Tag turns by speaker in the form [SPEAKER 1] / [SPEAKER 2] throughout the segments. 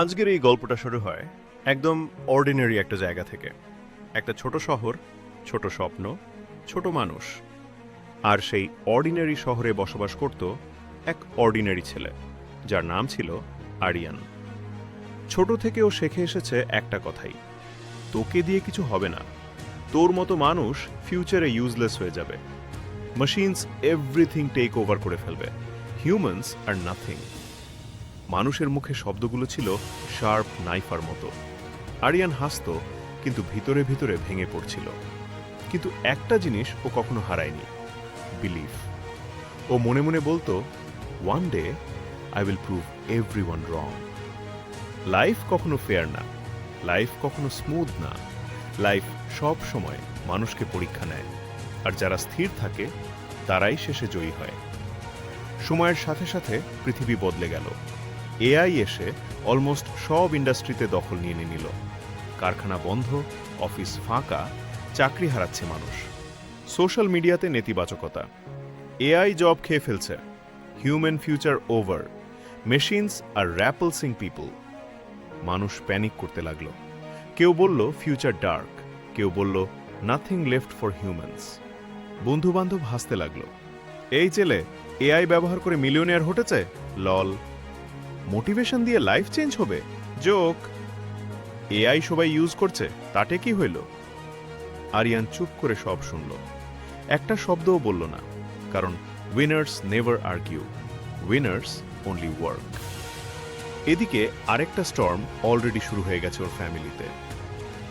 [SPEAKER 1] আজকের এই গল্পটা শুরু হয় একদম অর্ডিনারি একটা জায়গা থেকে। একটা ছোট শহর, ছোট স্বপ্ন, ছোট মানুষ। আর সেই অর্ডিনারি শহরে বসবাস করত এক অর্ডিনারি ছেলে, যার নাম ছিল আরিয়ান। ছোট থেকেও শেখে এসেছে একটা কথাই, তোকে দিয়ে কিছু হবে না। তোর মতো মানুষ ফিউচারে ইউজলেস হয়ে যাবে। মেশিনস এভরিথিং টেক ওভার করে ফেলবে। হিউম্যানস আর নাথিং মানুষের মুখে শব্দগুলো ছিল শার্প নাইফার মতো। আরিয়ান হাসত, কিন্তু ভিতরে ভিতরে ভেঙে পড়ছিল। কিন্তু একটা জিনিস ও কখনো হারায়নি বিলিভ ও মনে মনে বলতো one day I will prove everyone wrong life কখনো ফেয়ার না লাইফ কখনো স্মুথ না। লাইফ সব সময় মানুষকে পরীক্ষা নেয়, আর যারা স্থির থাকে, তারাই শেষে জয়ী হয়। সময়ের সাথে সাথে পৃথিবী বদলে গেল। এআই এসে অলমোস্ট সব ইন্ডাস্ট্রিতে দখল নিয়ে নিল। কারখানা বন্ধ অফিস ফাঁকা, চাকরি হারাচ্ছে মানুষ। সোশ্যাল মিডিয়াতে নেতিবাচকতা। এআই জব খেয়ে ফেলছে। হিউম্যান ফিউচার ওভার মেশিনস আর র্যাপলসিং পিপল মানুষ প্যানিক করতে লাগল। কেউ বলল ফিউচার ডার্ক কেউ বলল নাথিং লেফট ফর হিউম্যানস বন্ধু বান্ধব হাসতে লাগল। এই ছেলে এআই ব্যবহার করে মিলিয়নিয়ার হটেছে? লল মোটিভেশন দিয়ে লাইফ চেঞ্জ হবে। জোক। এআই সবাই ইউজ করছে, তাতে কি হইল? আরিয়ান চুপ করে সব শুনল। একটা শব্দও বলল না, কারণ winners never argue winners only work এদিকে আরেকটা স্টর্ম অলরেডি শুরু হয়ে গেছে ওর ফ্যামিলিতে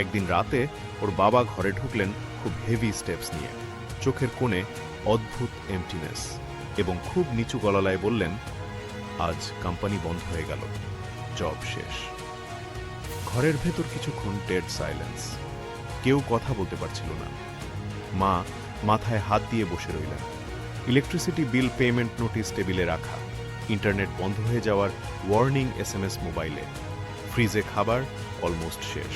[SPEAKER 1] একদিন রাতে ওর বাবা ঘরে ঢুকলেন খুব হেভি স্টেপস নিয়ে, চোখের কোণে অদ্ভুত এমটিনেস এবং খুব নিচু গলালায় বললেন আজ কোম্পানি বন্ধ হয়ে গেল। জব শেষ। ঘরের ভেতর কিছুক্ষণ ডেড সাইলেন্স কেউ কথা বলতে পারছিল না। মা মাথায় হাত দিয়ে বসে রইলেন। ইলেকট্রিসিটি বিল পেমেন্ট নোটিশ টেবিলে রাখা। ইন্টারনেট বন্ধ হয়ে যাওয়ার ওয়ার্নিং এসএমএস মোবাইলে ফ্রিজে খাবার অলমোস্ট শেষ।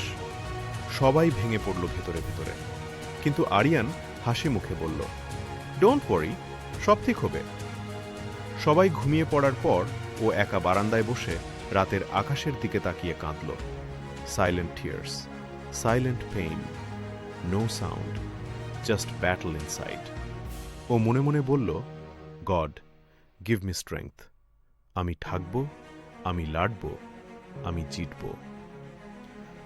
[SPEAKER 1] সবাই ভেঙে পড়ল ভেতরে ভেতরে। কিন্তু আরিয়ান হাসি মুখে বলল ডোন্ট ওয়ারি সব ঠিক হবে। সবাই ঘুমিয়ে পড়ার পর ও একা বারান্দায় বসে রাতের আকাশের দিকে তাকিয়ে কাঁদল। Silent tears silent pain no sound just battle inside ও মনে মনে বলল গড গিভ মি স্ট্রেংথ আমি থাকব, আমি লাড়ব, আমি জিতব।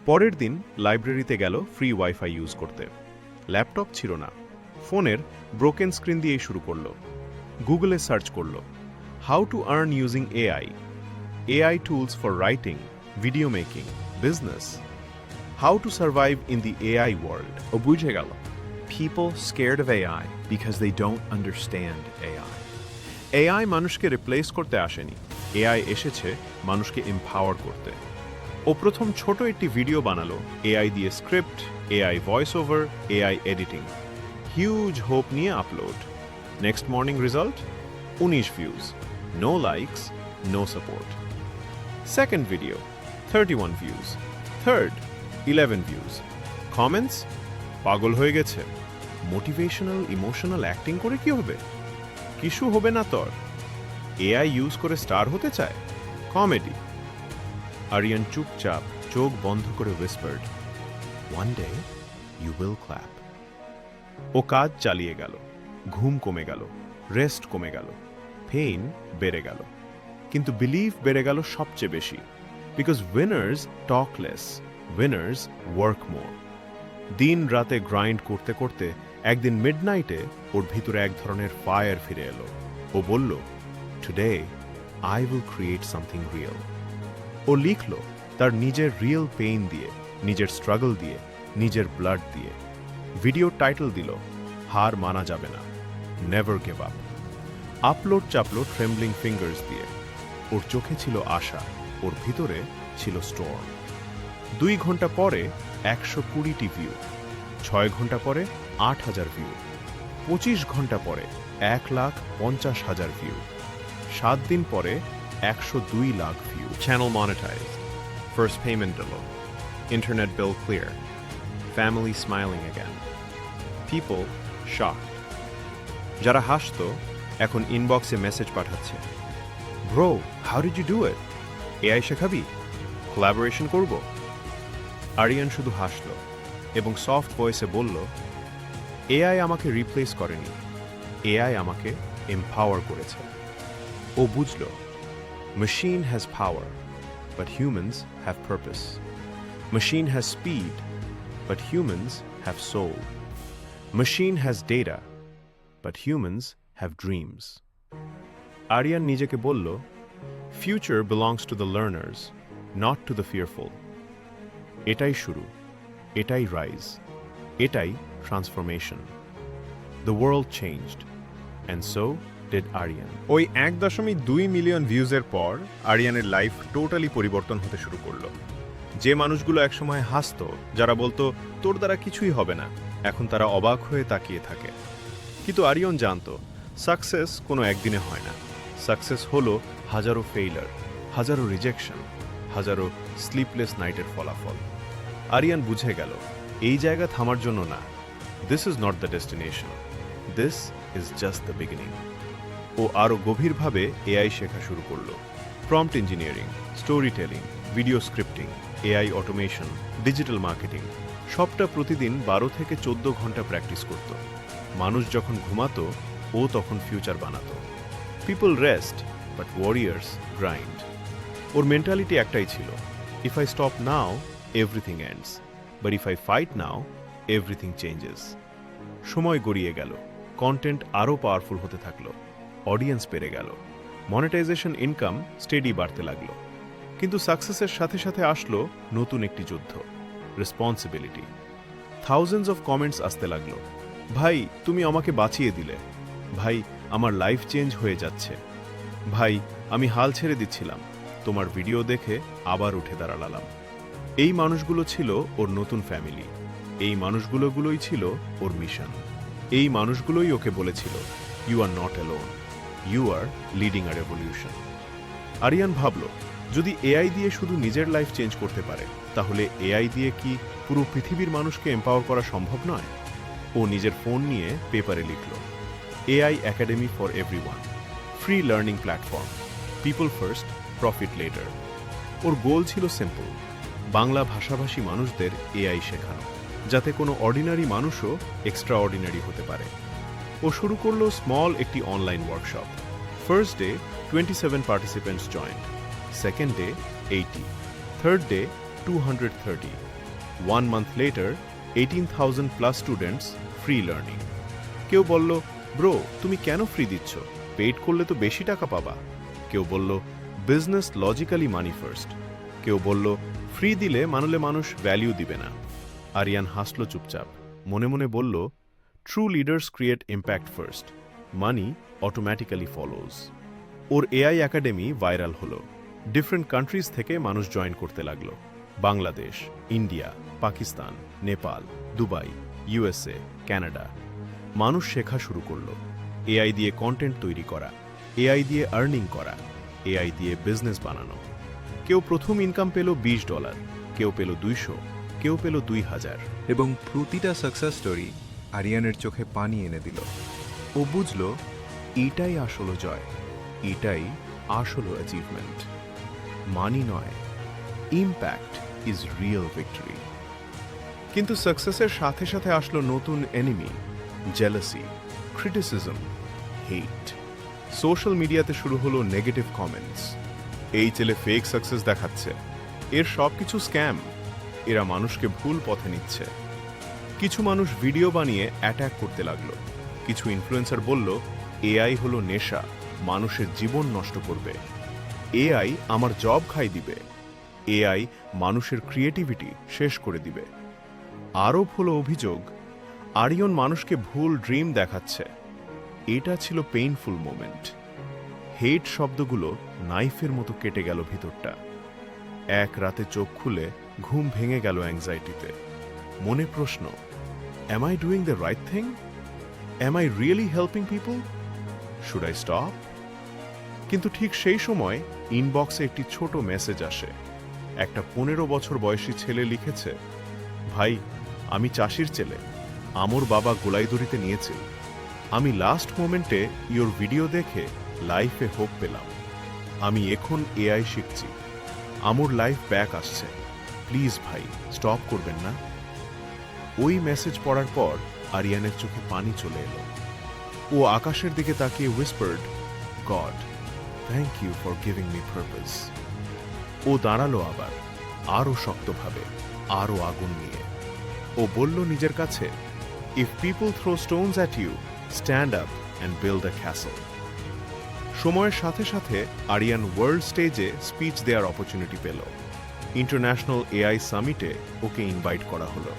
[SPEAKER 1] পরের দিন লাইব্রেরিতে গেল ফ্রি ওয়াইফাই ইউজ করতে। ল্যাপটপ ছিল না। ফোনের ব্রোকেন স্ক্রিন দিয়েই শুরু করল। গুগলে সার্চ করল। How to earn using AI AI tools for writing video making business how to survive in the AI world
[SPEAKER 2] ও বুঝে গেল people scared of AI because they don't understand AI.
[SPEAKER 1] AI মানুষকে replace করতে আসেনি। AI এসেছে মানুষকে empower করতে। ও প্রথম ছোট একটি ভিডিও বানালো এআই দিয়ে script AI voice over AI editing huge hope নিয়ে আপলোড নেক্সট মর্নিং রেজাল্ট উনিশ views likes no support second video thirty one views third eleven views comments পাগল হয়ে গেছে। মোটিভেশনাল ইমোশনাল অ্যাক্টিং করে কি হবে? কিছু হবে না তোর? এআই ইউজ করে স্টার হতে চায়? কমেডি আরিয়ান চুপচাপ চোখ বন্ধ করে whispered one day you will clap ও কাজ চালিয়ে গেল। ঘুম কমে গেল। রেস্ট কমে গেল। পেইন বেড়ে গেল। কিন্তু বিলিভ বেড়ে গেল সবচেয়ে বেশি। Because winners talk less winners work more দিন রাতে গ্রাইন্ড করতে করতে একদিন মিডনাইটে ওর ভিতরে এক ধরনের ফায়ার ফিরে এলো। ও বলল today I will create something real ও লিখল তার নিজের রিয়েল পেইন দিয়ে, নিজের স্ট্রাগল দিয়ে, নিজের ব্লাড দিয়ে। ভিডিও টাইটেল দিল, হার মানা যাবে না নেভার গেভ আপ আপলোড চাপলো ট্রেমব্লিং ফিঙ্গার্স দিয়ে। ওর চোখে ছিল আশা, ওর ভিতরে ছিল স্টোর দুই ঘণ্টা পরে একশো কুড়িটি ভিউ ছয় ঘণ্টা পরে আট হাজার ভিউ পঁচিশ ঘণ্টা পরে এক লাখ পঞ্চাশ হাজার ভিউ সাত দিন পরে একশো দুই lakh view channel monetize first payment এলো internet bill clear family smiling again people shock যারা হাসতো এখন ইনবক্সে মেসেজ পাঠাচ্ছে। Bro how did you do it AI শেখাবি? Collaboration করব? আরিয়ান শুধু হাসল এবং সফট ভয়েসে বলল এআই আমাকে রিপ্লেস করেনি। এআই আমাকে এম্পাওয়ার করেছে। ও বুঝল machine has power but humans have purpose machine has speed but humans have soul machine has data but humans have dreams Aryan নিজেকে বলল future belongs to the learners not to the fearful এটাই শুরু, এটাই rise এটাই transformation the world changed and so did Aryan
[SPEAKER 3] ওই এক দশমিক দুই মিলিয়ন ভিউজের পর আরিয়ানের লাইফ টোটালি পরিবর্তন হতে শুরু করল। যে মানুষগুলো একসময় হাসতো, যারা বলতো, তোর দ্বারা কিছুই হবে না। এখন তারা অবাক হয়ে তাকিয়ে থাকে। কিন্তু আরিয়ন জানতো সাকসেস কোনো একদিনে হয় না। সাকসেস হলো হাজারো ফেইলার হাজারো রিজেকশন হাজারো স্লিপলেস নাইটের ফলাফল। আরিয়ান বুঝে গেল, এই জায়গা থামার জন্য না। This is not the destination this is just the beginning ও আরও গভীরভাবে এআই শেখা শুরু করল। Prompt engineering storytelling video scripting AI automation digital marketing সবটা প্রতিদিন বারো থেকে চোদ্দ ঘণ্টা প্র্যাকটিস করত। মানুষ যখন ঘুমাতো ও তখন ফিউচার বানাতো। People rest but warriors grind or mentality একটাই ছিল if I stop now everything ends but if I fight now everything changes সময় গড়িয়ে গেল কন্টেন্ট আরও পাওয়ারফুল হতে থাকল অডিয়েন্স বেড়ে গেল মনিটাইজেশন ইনকাম স্টেডি বাড়তে লাগল। কিন্তু সাকসেসের সাথে সাথে আসলো নতুন একটি যুদ্ধ রেসপন্সিবিলিটি থাউজেন্ডস অফ কমেন্টস আসতে লাগল, ভাই, তুমি আমাকে বাঁচিয়ে দিলে। ভাই, আমার লাইফ চেঞ্জ হয়ে যাচ্ছে। ভাই, আমি হাল ছেড়ে দিচ্ছিলাম। তোমার ভিডিও দেখে আবার উঠে দাঁড়ালাম। এই মানুষগুলো ছিল ওর নতুন ফ্যামিলি এই মানুষগুলোগুলোই ছিল ওর মিশন এই মানুষগুলোই ওকে বলেছিল you are not alone you are leading a revolution Aryan ভাবল, যদি এআই দিয়ে শুধু নিজের লাইফ চেঞ্জ করতে পারে, তাহলে এআই দিয়ে কি পুরো পৃথিবীর মানুষকে এম্পাওয়ার করা সম্ভব নয়? ও নিজের ফোন নিয়ে পেপারে লিখল AI academy for everyone free learning platform people first profit later or goal ছিল সিম্পল বাংলা ভাষাভাষী মানুষদের এআই শেখানো, যাতে কোনো অর্ডিনারি মানুষও এক্সট্রা অর্ডিনারি হতে পারে। ও শুরু করল স্মল একটি online workshop first day twenty seven participants joined second day eighty third day two hundred thirty one month later eighteen thousand plus students free learning কেউ বলল ব্রো, তুমি কেন ফ্রি দিচ্ছ? পেইড করলে তো বেশি টাকা পাবা। কেউ বলল বিজনেস লজিক্যালি মানি ফার্স্ট কেউ বলল ফ্রি দিলে মানলে মানুষ ভ্যালিউ দিবে না। আরিয়ান হাসল চুপচাপ। মনে মনে বলল true leaders create impact first money automatically follows ওর এআই একাডেমি ভাইরাল হলো। ডিফারেন্ট কান্ট্রিজ থেকে মানুষ জয়েন করতে লাগল। Bangladesh India Pakistan Nepal Dubai USA Canada মানুষ শেখা শুরু করল। এআই দিয়ে কন্টেন্ট তৈরি করা, এআই দিয়ে আর্নিং করা, এআই দিয়ে বিজনেস বানানো। কেউ প্রথম ইনকাম পেল বিশ ডলার কেউ পেল দুইশো, কেউ পেল দুই হাজার।
[SPEAKER 4] এবং প্রতিটা সাকসেস স্টোরি আরিয়ানের চোখে পানি এনে দিল।
[SPEAKER 1] ও বুঝল, এটাই আসল জয়, এটাই আসল অ্যাচিভমেন্ট মানি নয় ইম্প্যাক্ট ইজ রিয়েল ভিক্টরি কিন্তু সাকসেসের সাথে সাথে আসলো নতুন enemy jealousy criticism hate social মিডিয়াতে শুরু হলো নেগেটিভ কমেন্টস এই ছেলে ফেক সাকসেস দেখাচ্ছে। এর সব কিছু স্ক্যাম এরা মানুষকে ভুল পথে নিচ্ছে। কিছু মানুষ ভিডিও বানিয়ে অ্যাট্যাক করতে লাগল। কিছু ইনফ্লুয়েন্সার বলল এআই হলো নেশা। মানুষের জীবন নষ্ট করবে। এআই আমার জব খাই দিবে। এআই মানুষের ক্রিয়েটিভিটি শেষ করে দিবে। আরব হলো অভিযোগ আরিয়ন মানুষকে ভুল ড্রিম দেখাচ্ছে। এটা ছিল পেইনফুল মোমেন্ট হেড শব্দগুলো নাইফের মতো কেটে গেল ভিতরটা। এক রাতে চোখ খুলে ঘুম ভেঙে গেল অ্যাংজাইটিতে মনে প্রশ্ন, Am I doing the right thing am I really helping people should I stop কিন্তু ঠিক সেই সময় ইনবক্সে একটি ছোট মেসেজ আসে। একটা পনেরো বছর বয়সী ছেলে লিখেছে, ভাই, আমি চাষির ছেলে। আমর বাবা গোলাইদড়িতে নিয়েছিল আমি লাস্ট মোমেন্টে ইওর ভিডিও দেখে লাইফে হোপ পেলাম। আমি এখন এআই শিখছি।
[SPEAKER 3] আমর লাইফ ব্যাক আসছে। প্লিজ ভাই স্টপ করবেন না। ওই মেসেজ পড়ার পর আরিয়ানের চোখে পানি চলে এলো। ও আকাশের দিকে তাকিয়ে whispered God thank you for giving me purpose ও দাঁড়াল আবার আরও শক্তভাবে আরও আগুন নিয়ে। ও বলল নিজের কাছে if people throw stones at you stand up and build a castle সময়ের সাথে সাথে আরিয়ান ওয়ার্ল্ড স্টেজে স্পিচ দেওয়ার অপরচুনিটি পেল। ইন্টারন্যাশনাল এআই সামিটে ওকে ইনভাইট করা হলো।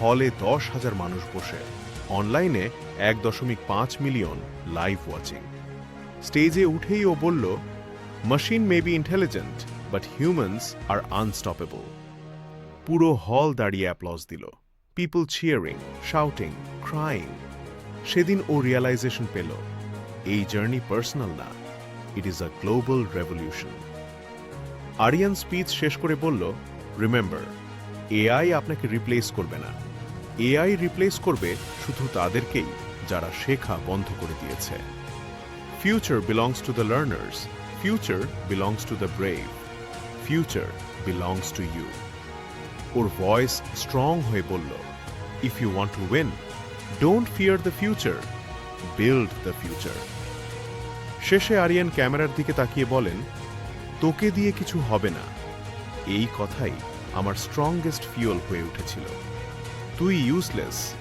[SPEAKER 3] হলে দশ হাজার মানুষ বসে। অনলাইনে এক দশমিক পাঁচ মিলিয়ন লাইভ ওয়াচিং স্টেজে উঠেই ও বলল machine may be intelligent but humans are unstoppable পুরো হল দাঁড়িয়ে অ্যাপ্লজ দিল। পিপল চিয়ারিং শাউটিং ক্রাইং সেদিন ও রিয়ালাইজেশন পেল, এই জার্নি পার্সোনাল না it is a global revolution Aryan speech শেষ করে বলল রিমেম্বার এআই আপনাকে রিপ্লেস করবে না। এআই রিপ্লেস করবে শুধু তাদেরকেই যারা শেখা বন্ধ করে দিয়েছে। Future belongs to the learners future belongs to the brave future belongs to you or voice strong হয়ে বলল if you want to win don't fear the future build the future শেষে আরিয়ান ক্যামেরার দিকে তাকিয়ে বলেন, তোকে দিয়ে কিছু হবে না। এই কথাই আমার স্ট্রংগেস্ট ফিউল হয়ে উঠেছিল। তুই ইউজলেস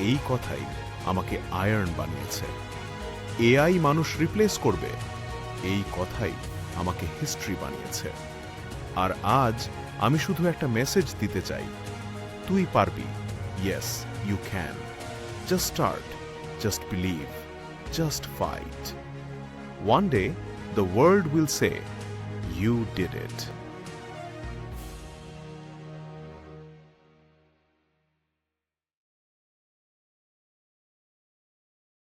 [SPEAKER 3] এই কথাই আমাকে আয়রন বানিয়েছে। এআই মানুষ রিপ্লেস করবে, এই কথাই আমাকে হিস্ট্রি বানিয়েছে। আর আজ আমি শুধু একটা মেসেজ দিতে চাই। তুই পারবি। Yes you can just start just believe just fight one day the world will say you did it